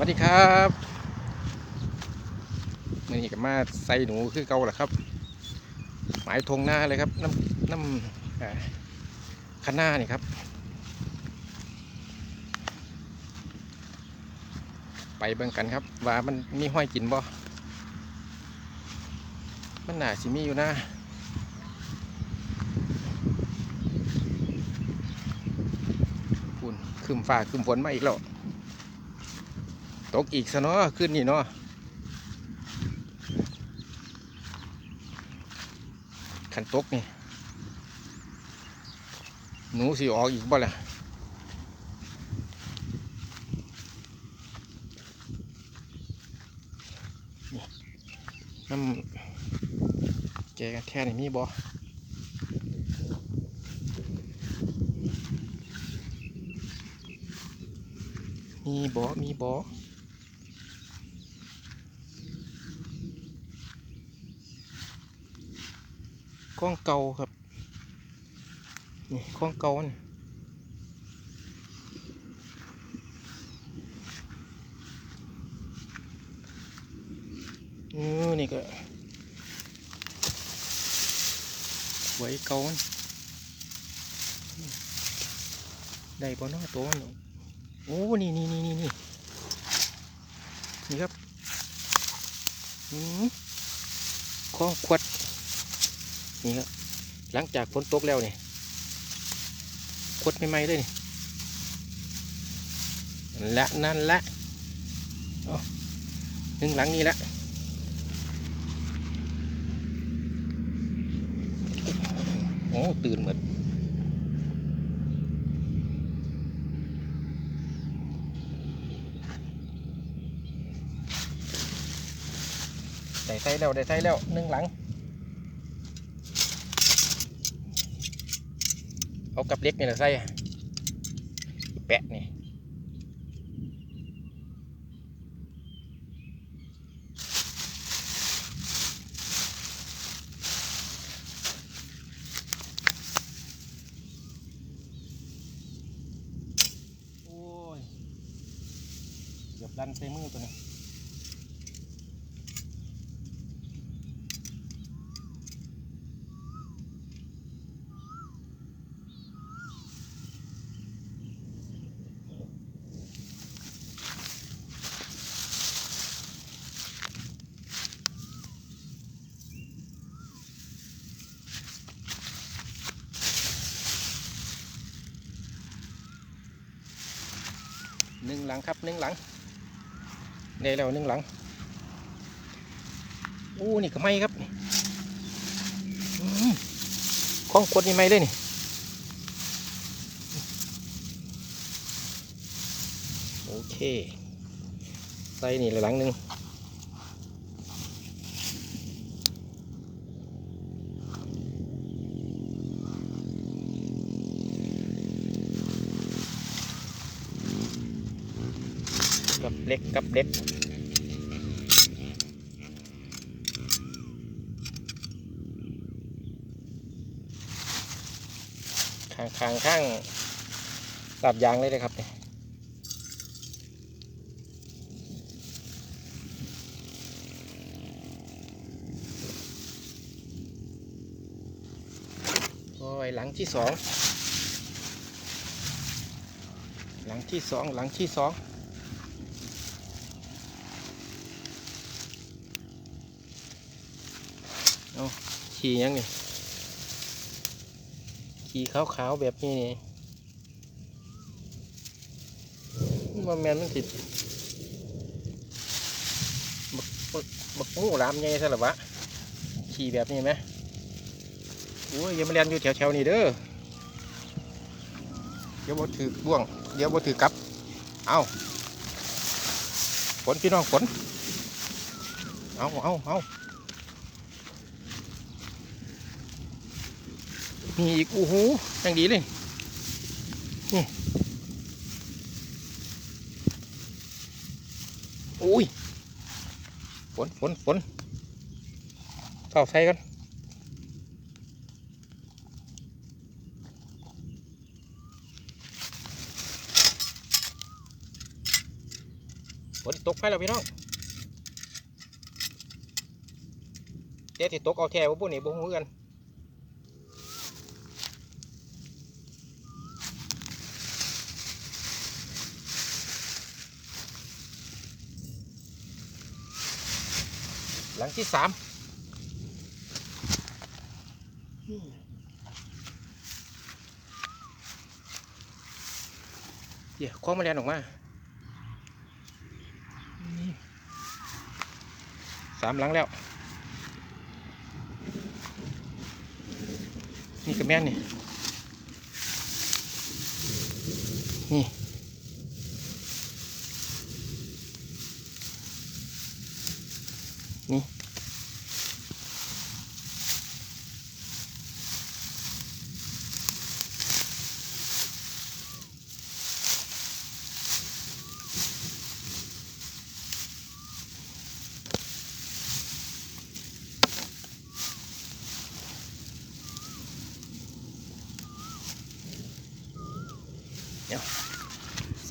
วัสดีครับมื่อนี้ก็มาใส่หนูคือเก่าแหละครับ หมายธงหน้าเลยครับน้ำน้ำอ่าคันหน้านี่ครับ ไปเบิ่งกันครับ ว่ามันมีห้อยกินบ่มันน่าสิมีอยู่นะคุณคืมฟ้าคืมฝนมาอีกแล้ว ตกอีกซะเนาะขึ้นนี่เนาะขันตกนี่ หนูสิออกอีกบ่ล่ะนี่น้ำแกกันแท่นี่มีบ่มีบ่มีบ่ ข้องเก่าครับนี่ข้องเก่านี่เออนี่ก็ไว้เก่ามันได้บ่เนาะตัวมันโอ้นี่นี่นี่นี่นี่นี่ครับอืมข้องขวด นี่ครับหลังจากฝนตกแล้วนี่ขวดใหม่ๆเลยนี่นั่นละนั่นละเอหนึ่งหลังนี้ละโอ้ตื่นหมดได้ใส่แล้วได้ใส่แล้วหนึ่งหลัง เอากับเล็กนี่แหละใส่แปะนี่โอ้ยเกือบดันใส่มือตัวนี้ หนึ่งหลังครับหนึ่งหลังได้แล้วหนึ่งหลังอู้นี่ก็ไม่ครับข้องกดนี่ไม่เลยนี่โอเคใส่นี่หลังหนึ่ง เล็กกับเล็กข้างข้างข้างตับยางเลยเลยครับเนี่ยโอ้ยหลังที่สองหลังที่สองหลังที่สอง ขี่ยังไงขี่ขาวๆแบบนี้นี่ว่าแมนมันติดบักบักบักงูรามใหญ่ซะหรอวะขี่แบบนี้ไหมโอ้ยอย่ามาเรียนอยู่แถวๆนี้เด้อเดี๋ยวบ่ถือบ่วง เดี๋ยวบ่ถือกลับ เอาฝนพี่น้องฝนเอาเอาเอา มีอีกโอ้โหอย่างดีเลยนี่โอ้ยฝนฝนฝนเข่าใส่กันฝนตกไปแล้วพี่น้องเดี๋ยวสิตกเอาแท้ว่าพวกนี้บ่ฮู้กัน หลังที่สามเดี๋ยวคว้างแมาแลนออกมาสามหลังแล้ว นี่กระแม่นนี่ นี่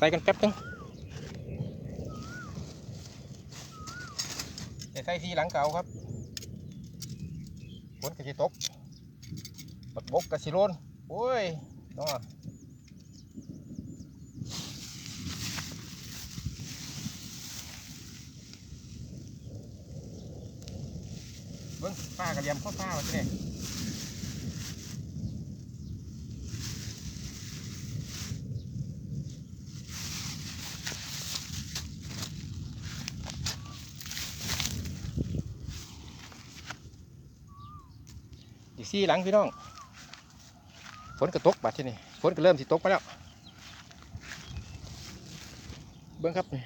ใส่กันแป๊บนึงเดี๋ยวใส่ทีหลังเก่าครับฝนกระสิตกบักบกกระสิโรนโอ้ยน้อเบิ้งป้ากระเดียมข้อป้ามาที่นี่ สี่หลังพี่น้องฝนก็ตกบัดที่นี่ฝนก็เริ่มสิตกมาแล้ว เบิ้งครับนี่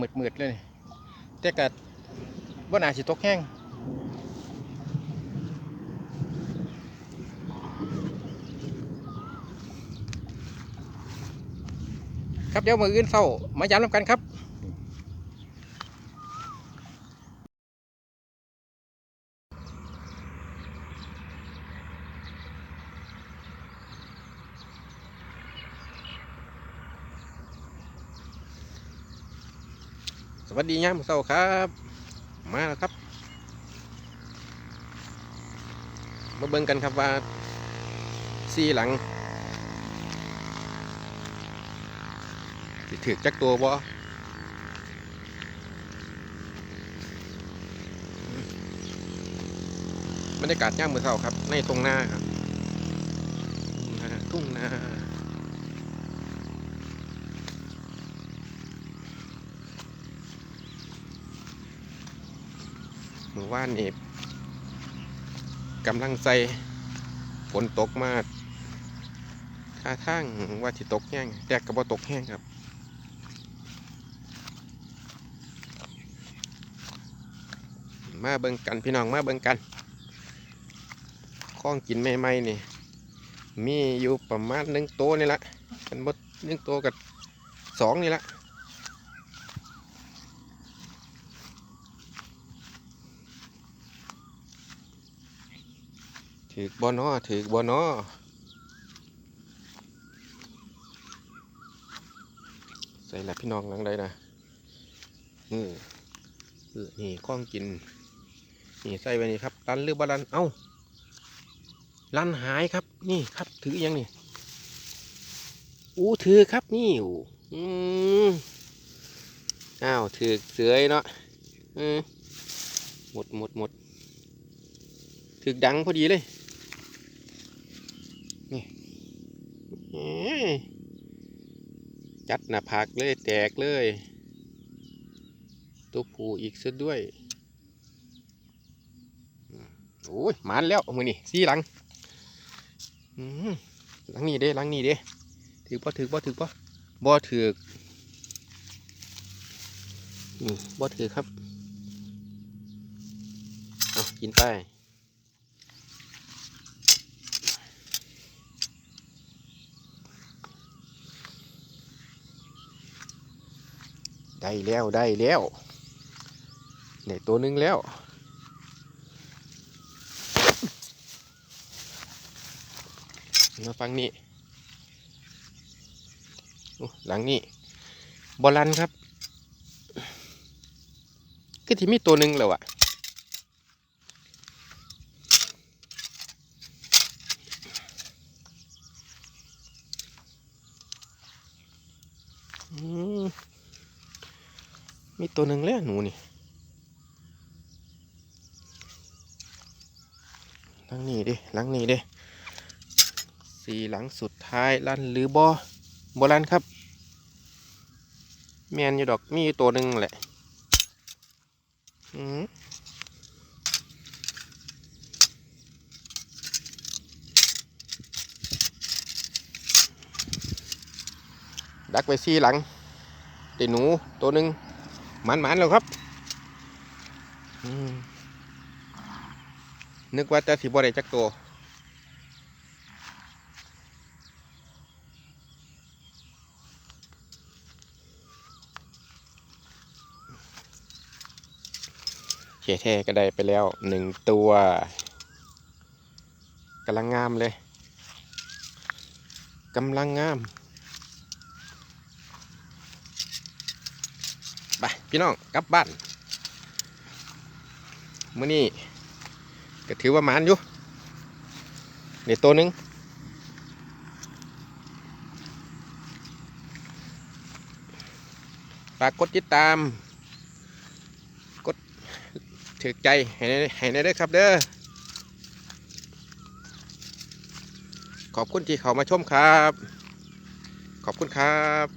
มืดมืดๆเลยนี่แต่กัดว่านาสิตกแห้งครับเดี๋ยวมืออื่นเศร้ามาย้ำนำกันครับ ส วัสดียามเช้าครับ มาแล้วครับ มาเบิ่งกันครับว่าซีหลังสิถือจักตัวบ่บรรยากาศย่ามมือเช้าครับ ในตรงหน้าครับทุ่งนา ทุ่งนเมื่อวานนี้กำลังใจฝนตกมากท่าทางว่าที่ตกแห้งแต่กระบอตกแห้งครับมาเบิ่งกันพี่น้องมาเบิ่งกันข้องกินใหม่ๆนี่มีอยู่ประมาณหนึ่งโตวนี่ละกันบดหนึ่งโตวกับสองนี่ละ ถือบอนอถือบอนอใส่ละพี่น้องหลังใดนะอือเออนี่ข้องกิน นี่ใส่ไปนี่ครับรันหรือบารัน เอ้ารันหายครับ นี่ครับถืออยังนี่อู้ถือครับนี่อู้อืมอ้าวถือเสือยเนาะอืมหมดหมดหมดถือกดังพอดีเลย นี่เอ้ย จัดหน้าผากเลยแตกเลย ตัวผูอีกซะด้วยโอ้ยมานแล้วมือนี่สี่หลังอืมหลังนี้เด้หลังนี้เด้ถือบ่ถือบ่ถือบ่บ่ถือบ่ถือครับ เอากินไป ได้แล้วได้แล้วในตัวหนึงแล้ว มาฟังนี่หลังนี่บอลันครับ ก็ที่มีตัวหนึ่งแล้วอะอืม มีตัวหนึ่งแล้วหนูนี่หลังนี้ดิหลังนี้ดิสี่หลังสุดท้ายลันหรือบอบอลันครับ แมนอยู่ดอกมีตัวหนึ่งแหละอืมดักไปสี่หลังได้หนูตัวหนึ่ง หมันหมันๆแล้วครับนึกว่าจะสิบอได้จักตัวเขแท้ก็ได้ไปแล้วหนึ่งตัวกำลังงามเลยกำลังงาม ไป พี่น้องกลับบ้านมื้อนี้ก็ถือว่ามานอยู่เดี๋ยวตัวหนึ่งฝากกดติดตาม กดถือใจให้ในให้ในเด้อครับเด้อขอบคุณที่เขามาชมครับ ขอบคุณครับ